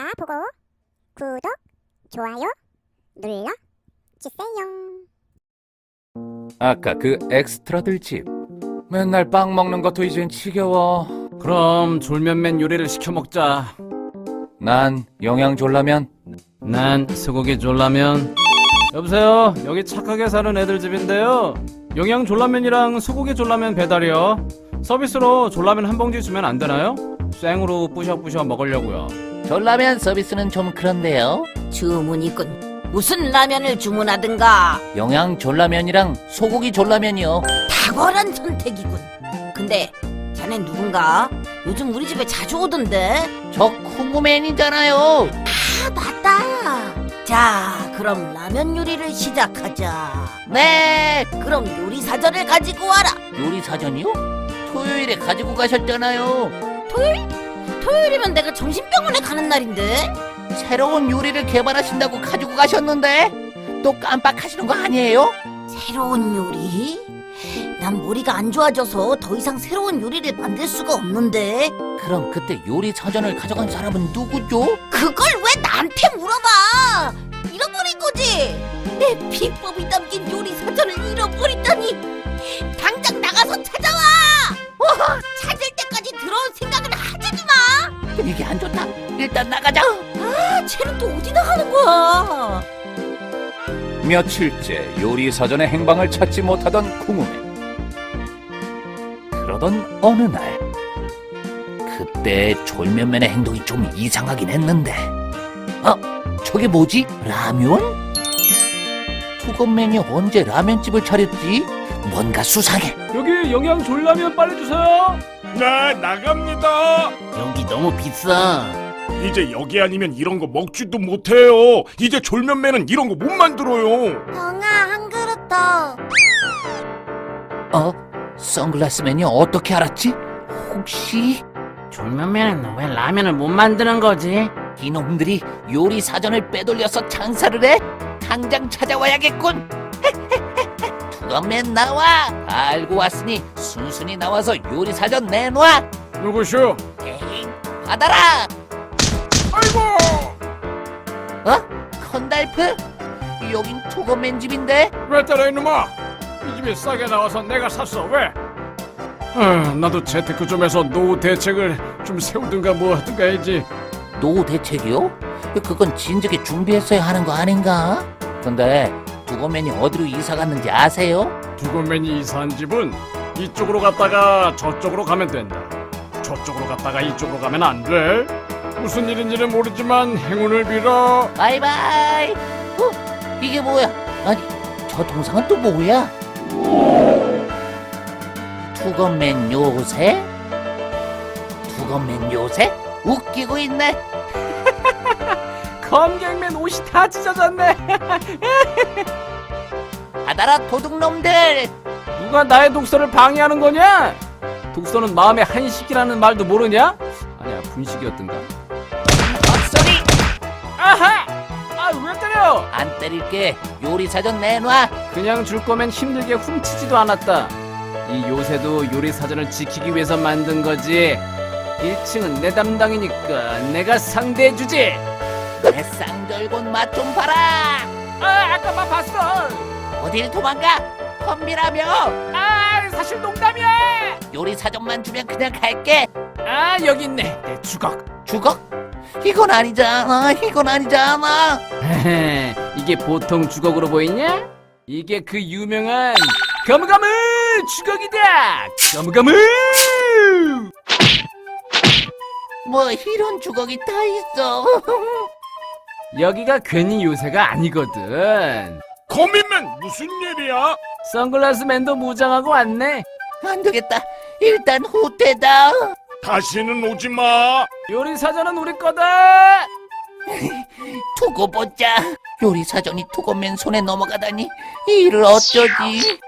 다 보고 구독, 좋아요 눌러 주세요. 아까 그 엑스트라들 집 맨날 빵 먹는 것도 이젠 지겨워 그럼 졸면맨 요리를 시켜 먹자. 난 영양 졸라면 난 소고기 졸라면. 여보세요. 여기 착하게 사는 애들 집인데요. 영양 졸라면이랑 소고기 졸라면 배달이요. 서비스로 졸라면 한 봉지 주면 안 되나요? 생으로 뿌셔뿌셔 먹으려고요. 졸라면 서비스는 좀 그런데요 주문이군. 무슨 라면을 주문하든가 영양 졸라면이랑 소고기 졸라면이요 탁월한 선택이군. 근데 자네 누군가? 요즘 우리 집에 자주 오던데. 저 쿵구맨이잖아요 아 맞다. 자 그럼 라면 요리를 시작하자. 네 그럼 요리 사전을 가지고 와라. 요리 사전이요? 토요일에 가지고 가셨잖아요 토요일이면 내가 정신병원에 가는 날인데. 새로운 요리를 개발하신다고 가지고 가셨는데 또 깜빡하시는 거 아니에요? 새로운 요리? 난 머리가 안 좋아져서 더 이상 새로운 요리를 만들 수가 없는데. 그럼 그때 요리 사전을 가져간 사람은 누구죠? 그걸 왜 나한테 물어봐? 잃어버린 거지? 내 비법이 담 분위기 안 좋다 일단 나가자 아, 쟤는 또 어디 나가는 거야? 며칠째 요리 사전의 행방을 찾지 못하던 궁우맨 그러던 어느 날 그때 졸면맨의 행동이 좀 이상하긴 했는데 어? 저게 뭐지? 라면? 투건맨이 언제 라면집을 차렸지? 뭔가 수상해 여기 영양 졸라면 빨리 주세요. 네, 나갑니다. 여기 너무 비싸. 이제 여기 아니면 이런 거 먹지도 못해요. 이제 졸면매는 이런 거 못 만들어요. 형아, 한 그릇 더. 어? 선글라스맨이 어떻게 알았지? 혹시 졸면맨은 왜 라면을 못 만드는 거지? 이놈들이 요리 사전을 빼돌려서 장사를 해? 당장 찾아와야겠군. 투건맨 나와. 알고 왔으니 순순히 나와서 요리 사전 내놔. 누구쇼? 에이, 받아라. 아이고! 어? 컨달프? 여긴 투건맨 집인데? 왜 따라 이놈아? 이 집이 싸게 나와서 내가 샀어 왜? 아, 나도 재테크 좀 해서 노후 대책을 좀 세우든가 뭐 하든가 해야지 노후 대책이요? 그건 진즉에 준비했어야 하는 거 아닌가? 근데 투건맨이 어디로 이사 갔는지 아세요? 두건맨이 이사한 집은 이쪽으로 갔다가 저쪽으로 가면 된다 저쪽으로 갔다가 이쪽으로 가면 안 돼? 무슨 일인지는 모르지만 행운을 빌어 바이바이. 어? 이게 뭐야? 아니, 저 동상은 또 뭐야? 투건맨 요새? 투건맨 요새? 웃기고 있네. 검객맨 옷이 다 찢어졌네 받아라 도둑놈들. 누가 나의 독서를 방해하는 거냐? 독서는 마음의 한식이라는 말도 모르냐? 아니야 분식이었던가 헛소리 아하! 아왜 때려? 안 때릴게. 요리사 전 내놔. 그냥 줄 거면 힘들게 훔치지도 않았다. 이 요새도 요리 사전을 지키기 위해서 만든 거지. 1층은 내 담당이니까 내가 상대해주지. 내 쌍절곤 맛 좀 봐라. 아 아까 봐 봤어. 어딜 도망가? 컴비라며. 아 사실 농담이야. 요리사전만 주면 그냥 갈게. 아 여기 있네 내 주걱. 주걱? 이건 아니잖아. 이건 아니잖아. 이게 보통 주걱으로 보이냐? 이게 그 유명한 거무거무 주걱이다. 거무거무. 뭐 이런 주걱이 다 있어. 여기가 괜히 요새가 아니거든. 거미맨 무슨 일이야? 선글라스 맨도 무장하고 왔네. 안 되겠다. 일단 후퇴다. 다시는 오지 마. 요리 사전은 우리 거다. 두고 보자. 요리 사전이 투건맨 손에 넘어가다니 이 일을 어쩌지?